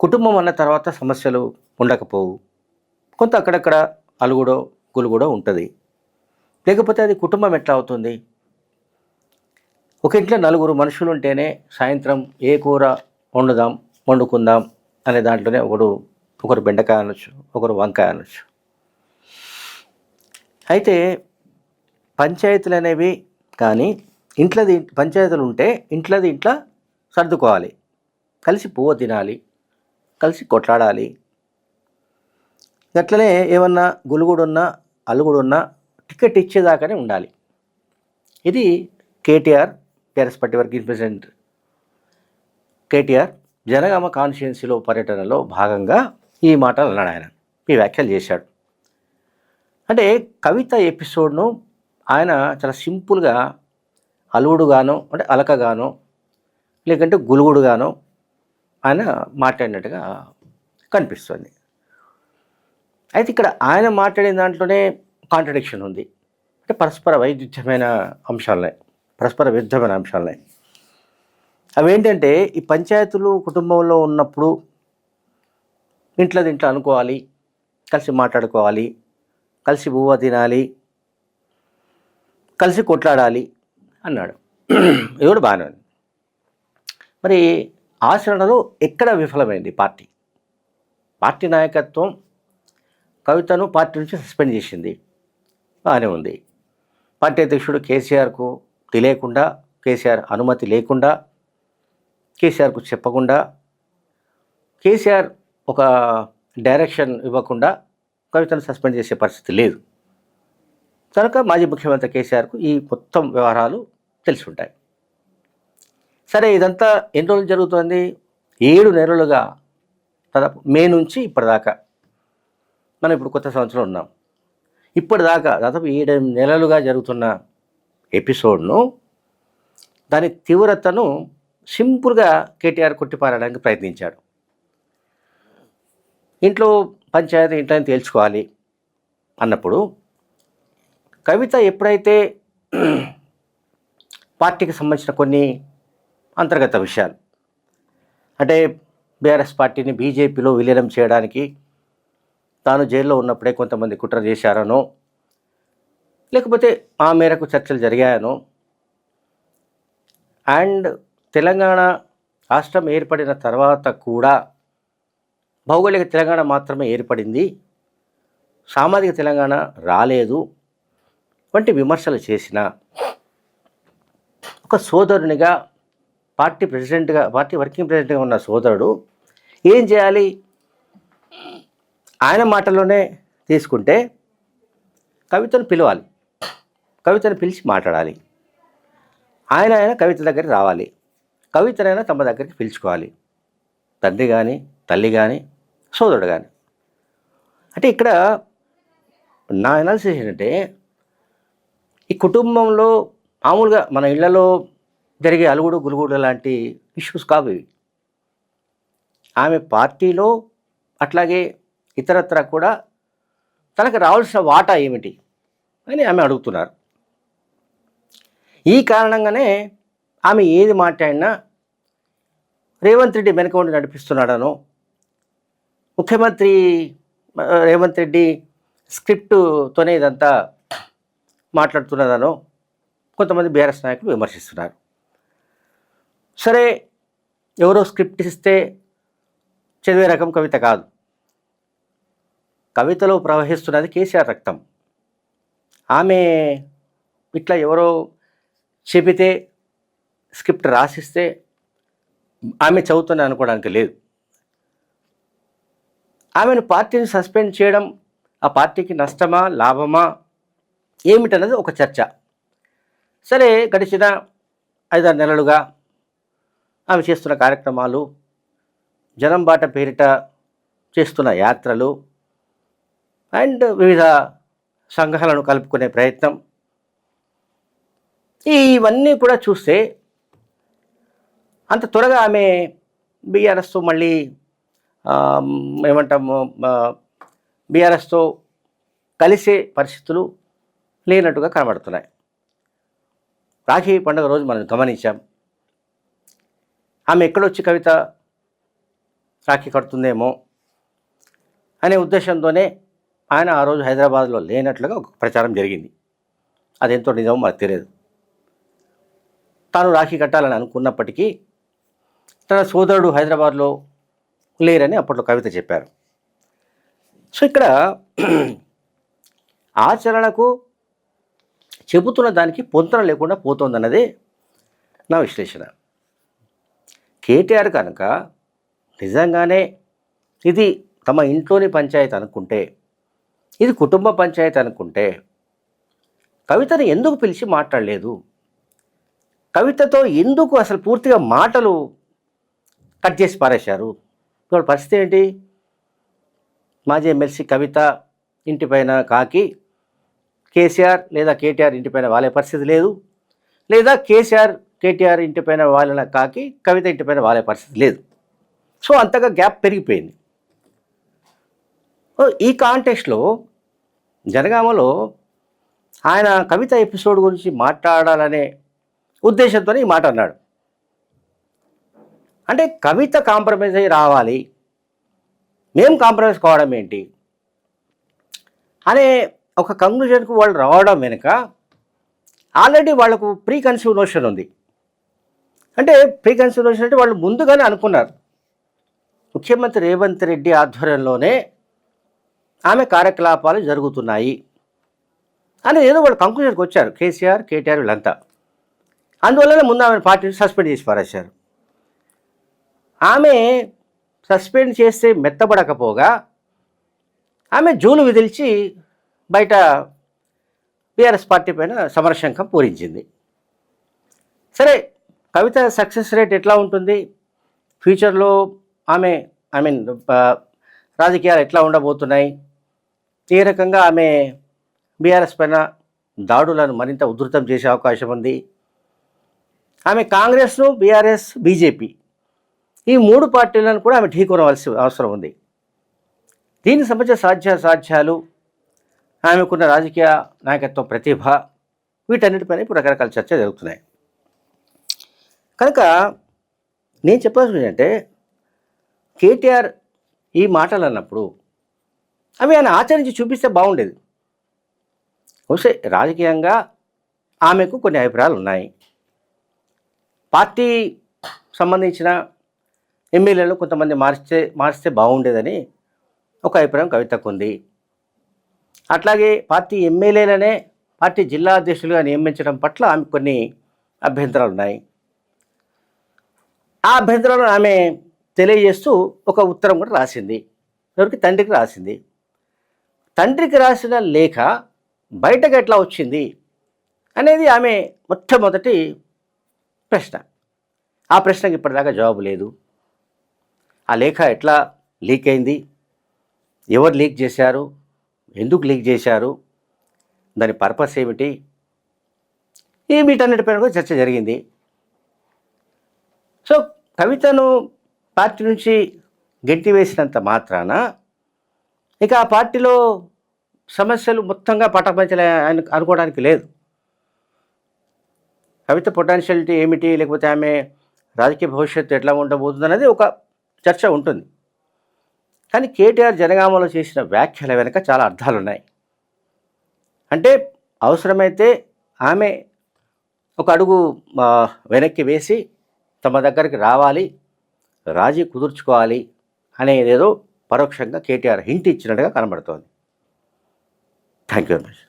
కుటుంబం అన్న తర్వాత సమస్యలు ఉండకపోవు. కొంత అక్కడక్కడ అలుగుడో గులుగుడో ఉంటుంది. లేకపోతే అది కుటుంబం ఎట్లా అవుతుంది? ఒక ఇంట్లో నలుగురు మనుషులు ఉంటేనే సాయంత్రం ఏ కూర వండుదాం వండుకుందాం అనే దాంట్లోనే ఒకడు ఒకరు బెండకాయ అనొచ్చు ఒకరు వంకాయ అనొచ్చు. అయితే పంచాయతీలు అనేవి కానీ ఇంట్లోది పంచాయతీలు ఉంటే ఇంట్లోది ఇంట్లో సర్దుకోవాలి. కలిసి పువ్వు తినాలి. కలిసి కొట్లాడాలి. అట్లనే ఏమన్నా గులుగుడున్నా అలుగుడున్నా టికెట్ ఇచ్చేదాకానే ఉండాలి. ఇది KTR TRS party working president KTR Jangaon కాన్స్టిట్యున్సీలో పర్యటనలో భాగంగా ఈ మాటలు అన్నాడు ఆయన. ఈ వ్యాఖ్యలు చేశాడు. అంటే కవిత ఎపిసోడ్ను ఆయన చాలా సింపుల్గా అలుగుడుగానో అంటే అలకగానో లేకంటే గులుగుడుగానో ఆయన మాట్లాడినట్టుగా కనిపిస్తుంది. అయితే ఇక్కడ ఆయన మాట్లాడిన దాంట్లోనే కాంట్రడిక్షన్ ఉంది. అంటే పరస్పర వైవిధ్యమైన అంశాలున్నాయి. పరస్పర విరుద్ధమైన అంశాలున్నాయి. అవేంటంటే ఈ పంచాయతీలు కుటుంబంలో ఉన్నప్పుడు ఇంట్లో ఇంట్లో అనుకోవాలి కలిసి మాట్లాడుకోవాలి కలిసి బువ్వ తినాలి కలిసి కొట్లాడాలి అన్నాడు. ఇది కూడా బాగానే ఉంది. మరి ఆచరణలో ఎక్కడ విఫలమైంది పార్టీ? పార్టీ నాయకత్వం కవితను పార్టీ నుంచి సస్పెండ్ చేసింది. బాగానే ఉంది. పార్టీ అధ్యక్షుడు కేసీఆర్కు తెలియకుండా కేసీఆర్ అనుమతి లేకుండా కేసీఆర్కు చెప్పకుండా కేసీఆర్ ఒక డైరెక్షన్ ఇవ్వకుండా కవితను సస్పెండ్ చేసే పరిస్థితి లేదు. కనుక మాజీ ముఖ్యమంత్రి కేసీఆర్కు ఈ మొత్తం వ్యవహారాలు తెలిసి ఉంటాయి. సరే ఇదంతా ఎన్ని రోజులు జరుగుతుంది? ఏడు నెలలుగా దాదాపు మే నుంచి ఇప్పటిదాకా మనం ఇప్పుడు కొత్త సంవత్సరం ఉన్నాం. ఇప్పటిదాకా దాదాపు ఏడు నెలలుగా జరుగుతున్న ఎపిసోడ్ను దాని తీవ్రతను సింపుల్గా కేటీఆర్ కొట్టిపారడానికి ప్రయత్నించాడు. ఇంట్లో పంచాయతీ ఇంట్లో తేల్చుకోవాలి అన్నప్పుడు కవిత ఎప్పుడైతే పార్టీకి సంబంధించిన కొన్ని అంతర్గత విషయాలు. అంటే బీఆర్ఎస్ పార్టీని బీజేపీలో విలీనం చేయడానికి తాను జైల్లో ఉన్నప్పుడే కొంతమంది కుట్ర చేశారనో లేకపోతే ఆ మేరకు చర్చలు జరిగాయనో అండ్ తెలంగాణ రాష్ట్రం ఏర్పడిన తర్వాత కూడా భౌగోళిక తెలంగాణ మాత్రమే ఏర్పడింది. సామాజిక తెలంగాణ రాలేదు. వంటి విమర్శలు చేసిన ఒక సోదరునిగా పార్టీ ప్రెసిడెంట్గా పార్టీ వర్కింగ్ ప్రెసిడెంట్గా ఉన్న సోదరుడు ఏం చేయాలి? ఆయన మాటల్లోనే తీసుకుంటే కవితను పిలవాలి. కవితను పిలిచి మాట్లాడాలి. ఆయన ఆయన కవిత దగ్గరికి రావాలి. కవితనైనా తమ దగ్గరికి పిలుచుకోవాలి. తండ్రి కానీ తల్లి కానీ సోదరుడు కానీ అంటే ఇక్కడ నా అనాలిసిస్ ఏంటంటే ఈ కుటుంబంలో మామూలుగా మన ఇళ్ళలో జరిగే అలుగుడు గులుగుడు లాంటి ఇష్యూస్ కావు ఇవి. ఆమె పార్టీలో అట్లాగే ఇతరత్ర కూడా తనకు రావాల్సిన వాటా ఏమిటి అని ఆమె అడుగుతున్నారు. ఈ కారణంగానే ఆమె ఏది మాట్లాడినా రేవంత్ రెడ్డి వెనక ఉండి నడిపిస్తున్నాడనో ముఖ్యమంత్రి రేవంత్ రెడ్డి స్క్రిప్టుతోనే ఇదంతా మాట్లాడుతున్నదనో కొంతమంది బీఆర్ఎస్ నాయకులు విమర్శిస్తున్నారు. సరే ఎవరో స్క్రిప్ట్ ఇస్తే చదివే రకం కవిత కాదు. కవితలో ప్రవహిస్తున్నది కేసీఆర్ రక్తం. ఆమె ఇట్లా ఎవరో చెబితే స్క్రిప్ట్ రాసిస్తే ఆమె చదువుతుంది అనుకోవడానికి లేదు. ఆమెను పార్టీని సస్పెండ్ చేయడం ఆ పార్టీకి నష్టమా లాభమా ఏమిటన్నది ఒక చర్చ. సరే గడిచిన ఐదారు నెలలుగా ఆమె చేస్తున్న కార్యక్రమాలు జనం బాట పేరిట చేస్తున్న యాత్రలు అండ్ వివిధ సంఘాలను కలుపుకునే ప్రయత్నం. ఇవన్నీ కూడా చూస్తే అంత త్వరగా ఆమె బీఆర్ఎస్తో మళ్ళీ ఏమంటాము బీఆర్ఎస్తో కలిసే పరిస్థితులు లేనట్టుగా కనబడుతున్నాయి. రాఖీ పండుగ రోజు మనం గమనించాం. ఆమె ఎక్కడొచ్చి కవిత రాఖీ కడుతుందేమో అనే ఉద్దేశంతోనే ఆయన ఆ రోజు హైదరాబాద్లో లేనట్లుగా ఒక ప్రచారం జరిగింది. అదెంతో నిజమో మనకు తెలియదు. తాను రాఖీ కట్టాలని అనుకున్నప్పటికీ తన సోదరుడు హైదరాబాద్లో లేరని అప్పట్లో కవిత చెప్పారు. సో ఇక్కడ ఆచరణకు చెబుతున్న దానికి పొంతన లేకుండా పోతోందన్నదే నా విశ్లేషణ. కేటీఆర్ కనుక నిజంగానే ఇది తమ ఇంట్లోని పంచాయతీ అనుకుంటే ఇది కుటుంబ పంచాయతీ అనుకుంటే కవితను ఎందుకు పిలిచి మాట్లాడలేదు? కవితతో ఎందుకు అసలు పూర్తిగా మాటలు కట్ చేసి పారేశారు? ఇప్పుడు పరిస్థితి ఏంటి? మాజీ ఎమ్మెల్సీ కవిత ఇంటిపైన కాకి కేసీఆర్ లేదా కేటీఆర్ ఇంటిపైన వాళ్ళే పరిస్థితి లేదు. లేదా కేసీఆర్ కేటీఆర్ ఇంటిపైన వాలిన కాకి కవిత ఇంటిపైన వాలే పరిస్థితి లేదు. సో అంతగా గ్యాప్ పెరిగిపోయింది. ఈ కాంటెక్స్ట్లో జనగామలో ఆయన కవిత ఎపిసోడ్ గురించి మాట్లాడాలనే ఉద్దేశంతో ఈ మాట అన్నాడు. అంటే కవిత కాంప్రమైజ్ అయ్యి రావాలి. మేము కాంప్రమైజ్ కావడం ఏంటి? అనే ఒక కంక్లూజన్కు వాళ్ళు రావడం వెనుక ఆల్రెడీ వాళ్ళకు ప్రీ కన్సీవ్ నోషన్ ఉంది. అంటే ప్రీ కన్సిడరేషన్ అంటే వాళ్ళు ముందుగానే అనుకున్నారు. ముఖ్యమంత్రి రేవంత్ రెడ్డి ఆధ్వర్యంలోనే ఆమె కార్యకలాపాలు జరుగుతున్నాయి అని ఏదో వాళ్ళు కంక్లూజన్కి వచ్చారు. కేసీఆర్ కేటీఆర్ వీళ్ళంతా. అందువల్లనే ముందు ఆమె పార్టీని సస్పెండ్ చేసి పారేశారు. ఆమె సస్పెండ్ చేస్తే మెత్తబడకపోగా ఆమె జూలు విదిల్చి బయట బీఆర్ఎస్ పార్టీ పైన సమరశంఖం పూరించింది. సరే కవిత సక్సెస్ రేట్ ఎట్లా ఉంటుంది? ఫ్యూచర్లో ఆమె ఐ మీన్ రాజకీయాలు ఎట్లా ఉండబోతున్నాయి? ఏ రకంగా ఆమె బీఆర్ఎస్ పైన దాడులను మరింత ఉధృతం చేసే అవకాశం ఉంది? ఆమె కాంగ్రెస్ను బీఆర్ఎస్ బీజేపీ ఈ మూడు పార్టీలను కూడా ఆమె ఢీకొనవలసి అవసరం ఉంది. దీనికి సంబంధించిన సాధ్య సాధ్యాలు ఆమెకున్న రాజకీయ నాయకత్వ ప్రతిభ వీటన్నిటిపైన ఇప్పుడు రకరకాల చర్చ జరుగుతున్నాయి. కనుక నేను చెప్పాల్సింది ఏంటంటే కేటీఆర్ ఈ మాటలు అన్నప్పుడు అవి ఆయన ఆచరించి చూపిస్తే బాగుండేది. వస్తే రాజకీయంగా ఆమెకు కొన్ని అభిప్రాయాలు ఉన్నాయి. పార్టీ సంబంధించిన ఎమ్మెల్యేలు కొంతమంది మార్చితే మార్చితే బాగుండేదని ఒక అభిప్రాయం కవితకు ఉంది. అట్లాగే పార్టీ ఎమ్మెల్యేలనే పార్టీ జిల్లా అధ్యక్షులుగా నియమించడం పట్ల ఆమె కొన్ని అభ్యంతరాలు ఉన్నాయి. ఆ అభ్యంతరాలను ఆమె తెలియజేస్తూ ఒక ఉత్తరం కూడా రాసింది. ఎవరికి? తండ్రికి రాసింది. తండ్రికి రాసిన లేఖ బయటకు ఎట్లా వచ్చింది అనేది ఆమె మొట్టమొదటి ప్రశ్న. ఆ ప్రశ్నకి ఇప్పటిదాకా జవాబు లేదు. ఆ లేఖ ఎట్లా లీక్ అయింది? ఎవరు లీక్ చేశారు? ఎందుకు లీక్ చేశారు? దాని పర్పస్ ఏమిటి? ఈ వీటన్నిటిపైన కూడా చర్చ జరిగింది. సో కవితను పార్టీ నుంచి గెట్టివేసినంత మాత్రాన ఇక ఆ పార్టీలో సమస్యలు మొత్తంగా పటపంచలే అనుకోవడానికి లేదు. కవిత పొటాన్షియాలిటీ ఏమిటి? లేకపోతే ఆమె రాజకీయ భవిష్యత్తు ఎట్లా ఉండబోతుంది అనేది ఒక చర్చ ఉంటుంది. కానీ కేటీఆర్ జనగామలో చేసిన వ్యాఖ్యల వెనుక చాలా అర్థాలు ఉన్నాయి అంటే అవసరమైతే ఆమె ఒక అడుగు వెనక్కి వేసి తమ దగ్గరికి రావాలి రాజీ కుదుర్చుకోవాలి అనేదేదో పరోక్షంగా కేటీఆర్ హింట్ ఇచ్చినట్టుగా కనబడుతోంది. Thank you very much